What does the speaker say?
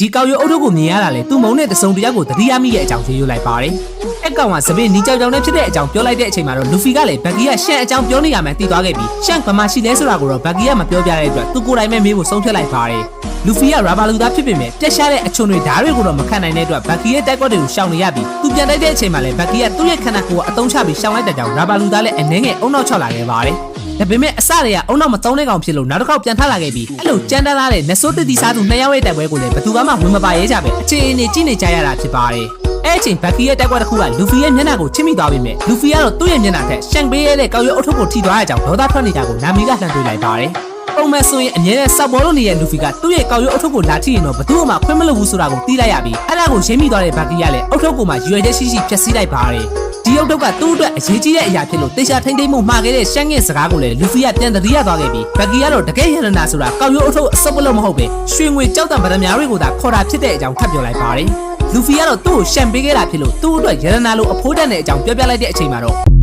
ဒီကောက်ရွအုတ်ထုတ်ကိုမြင်ရတာလေသူ့မုံနဲ့တစုံတယောက်ကိုသတိရမိတဲ့အကြောင်းရေးရွလိုက်ပါတယ်အဲ့ကောင်ကစပင်းနီကြောင်ကြောင်နဲ့ဖြစ်တဲ့အကြောင်းပြောလိုက်တဲ့အချိန်မှာတော့လူဖီကလည်းဘက်ဂီကရှန်အကြောင်းပြောနေရမှန်းသိသွားခဲ့ပြီးရှန်ကမှရှိလဲဆိုတာကိုတော့ဘက်ဂီကမပြောပြတဲ့အတွက်သူကိုယ်တိုင်ပဲမေးဖို့ဆုံးဖြတ်လိုက်ပါတယ်လူဖီကရာဘာလူသားဖြစ်ပေမဲ့ပြက်ရှားတဲ့အချွန်တွေဓာတ်တွေကိုတော့မခံနိုင်တဲ့အတွက်ဘက်ဂီရဲ့တက်ကွက်တွေကိုရှောင်နေရပြီးသူပြန်တိုက်တဲ့အချိန်မှာလည်းဘက်ဂီကသူ့ရဲ့ခန္ဓာကိုယ်ကိုအသုံးချပြီးရှောင်လိုက်တဲ့ကြောင့်ရာဘာလူသားလည်းအနှဲငယ်အုံနောက်ချလာခဲ့ပါတယ် ဒါပေမဲ့အစတွေကအုံနောက်မသုံးတဲ့ကောင်ဖြစ်လို့နောက်တစ်ခေါက်ပြန်ထလာခဲ့ပြီးအဲ့လိုကြမ်းတမ်းလာတဲ့နဆိုးတတိစားသူနှစ်ယောက်ရဲ့တိုက်ပွဲကိုလည်းဘယ်သူမှဝင်မပါရဲကြပဲအခြေအနေကြည့်နေကြရတာဖြစ်ပါတယ်အဲ့အချိန်ဘက်ဂီရဲ့တက်ကွက်တစ်ခုကလူဖီရဲ့မျက်နှာကိုချစ်မိသွားပြီမဲ့လူဖီကတော့သူ့ရဲ့မျက်နှာထက်ရှန်ပေးရတဲ့ကောက်ရွအုတ်ထုပ်ကိုထိသွားတဲ့အကြောင်းဒေါသထွက်နေတာကိုနာမီကလှမ်းတွေ့လိုက်ပါတယ်ပုံမှန်ဆိုရင်အမြဲတမ်းစောက်ပေါ်လို့နေတဲ့လူဖီကသူ့ရဲ့ကောက်ရွအုတ်ထုပ်ကိုလာထိရင်တော့ဘသူ့မှခွင့်မလို့ဘူးဆိုတာကိုသိလိုက်ရပြီးအဲ့ဒါကိုရင်းမိသွားတဲ့ဘက်ဂီကလည်းအုတ်ထုပ်ကိုမှရွယ်ချက်ရှိရှိဖျက်ဆီးလိုက်ပါတယ် ဒီအုတ်ထုပ်ကသူ့အတွက်အရေးကြီးတဲ့အရာဖြစ်လို့တေချာထိမ့်သိမ့်မှုမှာခဲ့တဲ့ရှန်ငယ်စကားကိုလည်းလူဖီကပြန်တတိယသွားခဲ့ပြီးဘက်ဂီကတော့တကယ်ရတနာဆိုတာကောက်ရွအုတ်ထုပ်အစုပ်ပလို့မဟုတ်ပဲရွှေငွေကြောက်တံဗရမများတွေကိုသာခေါ်တာဖြစ်တဲ့အကြောင်းထပ်ပြောလိုက်ပါတယ်လူဖီကတော့သူ့ကိုရှန်ပေးခဲ့တာဖြစ်လို့သူ့အတွက်ရတနာလိုအဖိုးတန်တဲ့အကြောင်းပြောပြလိုက်တဲ့အချိန်မှာတော့